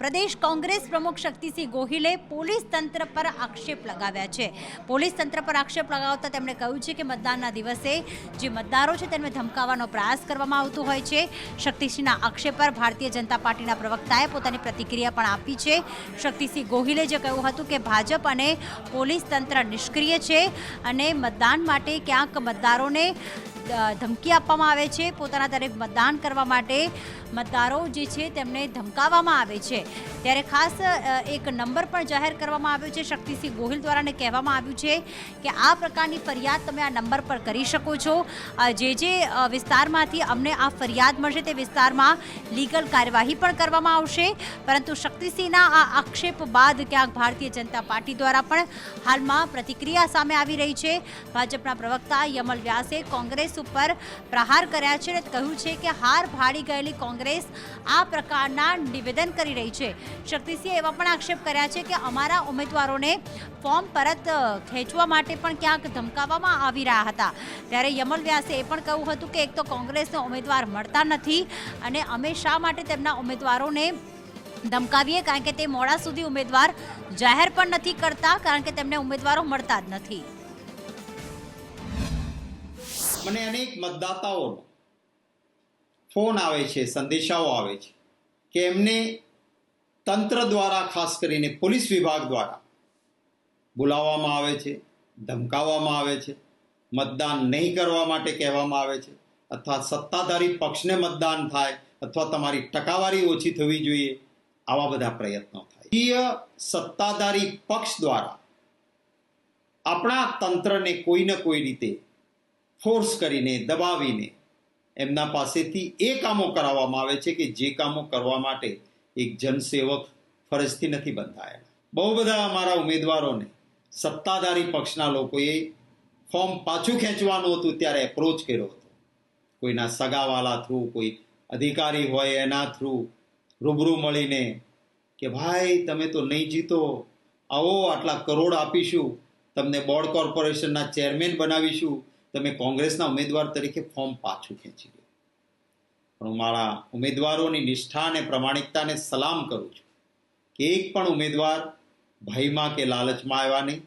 પ્રદેશ કોંગ્રેસ પ્રમુખ શક્તિસિંહ ગોહિલે પોલીસ તંત્ર પર આક્ષેપ લગાવ્યા છે. પોલીસ તંત્ર પર આક્ષેપ લગાવતા તેમણે કહ્યું છે કે મતદાનના દિવસે જે મતદારો છે તેમને ધમકાવવાનો પ્રયાસ કરવામાં આવતો હોય છે. શક્તિસિંહના આક્ષેપ પર ભારતીય જનતા પાર્ટીના પ્રવક્તાએ પોતાની પ્રતિક્રિયા પણ આપી છે. શક્તિસિંહ ગોહિલે જે કહ્યું હતું કે ભાજપ અને પોલીસ તંત્ર નિષ્ક્રિય છે અને મતદાન માટે ક્યાંક મતદારોને ધમકી આપવામાં આવે છે. પોતાના તરફ મતદાન કરવા માટે મતદારો જે છે તેમને ધમકાવવામાં આવે છે. ત્યારે ખાસ એક નંબર પણ જાહેર કરવામાં આવ્યો છે. શક્તિસિંહ ગોહિલ દ્વારાને કહેવામાં આવ્યું છે કે આ પ્રકારની ફરિયાદ તમે આ નંબર પર કરી શકો છો. જે જે વિસ્તારમાંથી અમને આ ફરિયાદ મળશે તે વિસ્તારમાં લીગલ કાર્યવાહી પણ કરવામાં આવશે. પરંતુ શક્તિસિંહના આ આક્ષેપ બાદ ક્યાંક ભારતીય જનતા પાર્ટી દ્વારા પણ હાલમાં પ્રતિક્રિયા સામે આવી રહી છે. ભાજપના પ્રવક્તા યમલ વ્યાસે કોંગ્રેસ ઉપર પ્રહાર કર્યા છે અને કહ્યું છે કે હાર ભાડી ગયેલી કોંગ્રેસ આ પ્રકારના નિવેદન કરી રહી છે. શક્તિસિંહે એવા પણ આક્ષેપ કર્યા છે કે અમારા ઉમેદવારોને ફોર્મ પરત ખેંચવા માટે પણ ક્યાંક ધમકાવવામાં આવી રહ્યા હતા. ત્યારે યમલ વ્યાસે એ પણ કહ્યું હતું કે એક તો કોંગ્રેસને ઉમેદવાર મળતા નથી અને અમે શા માટે તેમના ઉમેદવારોને ધમકાવીએ? કારણ કે તે મોડા સુધી ઉમેદવાર જાહેર પણ નથી કરતા, કારણ કે તેમને ઉમેદવારો મળતા જ નથી. મને અનેક મતદાતાઓનો ફોન આવે છે, સંદેશાઓ આવે છે કે એમને તંત્ર દ્વારા, ખાસ કરીને પોલીસ વિભાગ દ્વારા બોલાવવામાં આવે છે, ધમકાવવામાં આવે છે, મતદાન નહીં કરવા માટે કહેવામાં આવે છે અથવા સત્તાધારી પક્ષને મતદાન થાય અથવા તમારી ટકાવારી ઓછી થવી જોઈએ આવા બધા પ્રયત્નો થાય. સત્તાધારી પક્ષ દ્વારા આપણા તંત્રને કોઈ ને કોઈ રીતે ફોર્સ કરીને દબાવીને એમના પાસેથી એ કામો કરાવવામાં આવે છે કે જે કામો કરવા માટે એક જનસેવક ફરજથી નથી બંધાયેલા. બહુ બધા અમારા ઉમેદવારોને સત્તાધારી પક્ષના લોકોએ ફોર્મ પાછું ખેંચવાનું હતું ત્યારે એપ્રોચ કર્યો હતો. કોઈના સગાવાલા થ્રુ, કોઈ અધિકારી હોય એના થ્રુ રૂબરૂ મળીને કે ભાઈ, તમે તો નહીં જીતો. આવો, આટલા કરોડ આપીશું. તમને બોર્ડ કોર્પોરેશનના ચેરમેન બનાવીશું. તમે કોંગ્રેસના ઉમેદવાર તરીકે ફોર્મ પાછું ખેંચી લો. પણ હું મારા ઉમેદવારોની નિષ્ઠા અને પ્રમાણિકતાને સલામ કરું છું કે એક પણ ઉમેદવાર ભયમાં કે લાલચમાં આવ્યા નહીં.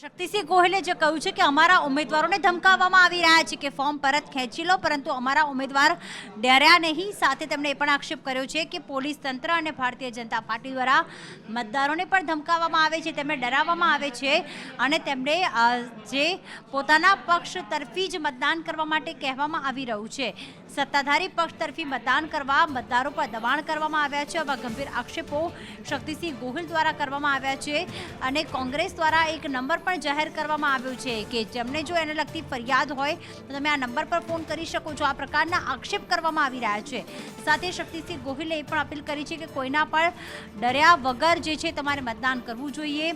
શક્તિસિંહ ગોહિલે જે કહ્યું છે કે અમારા ઉમેદવારોને ધમકાવવામાં આવી રહ્યા છે કે ફોર્મ પરત ખેંચી લો, પરંતુ અમારા ઉમેદવાર ડર્યા નહીં. સાથે તેમણે એ પણ આક્ષેપ કર્યો છે કે પોલીસ તંત્ર અને ભારતીય જનતા પાર્ટી દ્વારા મતદારોને પણ ધમકાવવામાં આવે છે, તેમને ડરાવવામાં આવે છે અને તેમને જે પોતાના પક્ષ તરફી જ મતદાન કરવા માટે કહેવામાં આવી રહ્યું છે. સત્તાધારી પક્ષ તરફી મતદાન કરવા મતદારો પર દબાણ કરવામાં આવ્યા છે. આવા ગંભીર આક્ષેપો શક્તિસિંહ ગોહિલ દ્વારા કરવામાં આવ્યા છે અને કોંગ્રેસ દ્વારા એક નંબર પણ જાહેર કરવામાં આવ્યો છે કે જેમને જો એને લગતી ફરિયાદ હોય, તો તમે આ નંબર પર ફોન કરી શકો છો. આ પ્રકારના આક્ષેપ કરવામાં આવી રહ્યા છે. સાથે શક્તિસિંહ ગોહિલે એ પણ અપીલ કરી છે કે કોઈના પણ ડર્યા વગર જે છે તમારે મતદાન કરવું જોઈએ.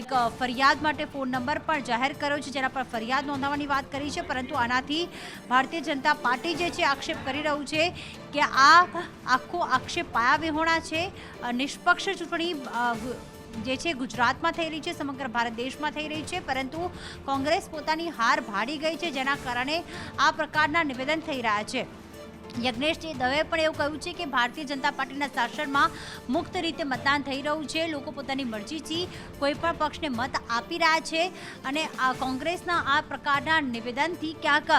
એક ફરિયાદ માટે ફોન નંબર પણ જાહેર કર્યો છે, જેના પર ફરિયાદ નોંધાવવાની વાત કરી છે. પરંતુ આનાથી ભારતીય જનતા પાર્ટી જે છે આક્ષેપ કરી રહ્યું છે કે આ આખો આક્ષેપ પાયા વિહોણા છે નિષ્પક્ષ ચૂંટણી જે છે ગુજરાતમાં થઈ રહી છે, સમગ્ર ભારત દેશમાં થઈ રહી છે, પરંતુ કોંગ્રેસ પોતાની હાર ભાડી ગઈ છે, જેના કારણે આ પ્રકારના નિવેદન થઈ રહ્યા છે. યજ્ઞેશજી દવે પણ એવું કહ્યું છે કે ભારતીય જનતા પાર્ટીના શાસનમાં મુક્ત રીતે મતદાન થઈ રહ્યું છે. લોકો પોતાની મરજીથી કોઈ પણ પક્ષને મત આપી રહ્યા છે અને આ કોંગ્રેસના આ પ્રકારના નિવેદનથી ક્યાંક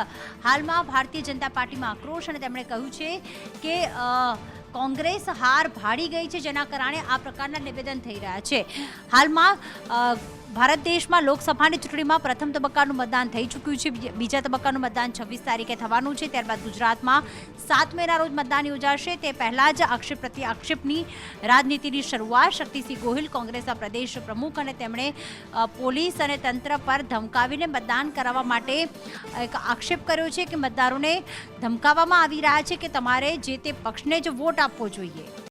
હાલમાં ભારતીય જનતા પાર્ટીમાં આક્રોશ અને તેમણે કહ્યું છે કે કોંગ્રેસ હાર ભાડી ગઈ છે જેના કારણે આ પ્રકારના નિવેદન થઈ રહ્યા છે. હાલમાં ભારત દેશમાં લોકસભાની ચૂંટણીમાં પ્રથમ તબક્કાનું મતદાન થઈ ચૂક્યું છે. બીજા- તબક્કાનું મતદાન છવ્વીસ તારીખે થવાનું છે. ત્યારબાદ ગુજરાતમાં સાત મેના રોજ મતદાન યોજાશે. તે પહેલાં જ આક્ષેપ પ્રત્યે આક્ષેપની રાજનીતિની શરૂઆત શક્તિસિંહ ગોહિલ, કોંગ્રેસના પ્રદેશ પ્રમુખ અને તેમણે પોલીસ અને તંત્ર પર ધમકાવીને મતદાન કરાવવા માટે એક આક્ષેપ કર્યો છે કે મતદારોને ધમકાવવામાં આવી રહ્યા છે કે તમારે જે તે પક્ષને જ વોટ આપવો જોઈએ.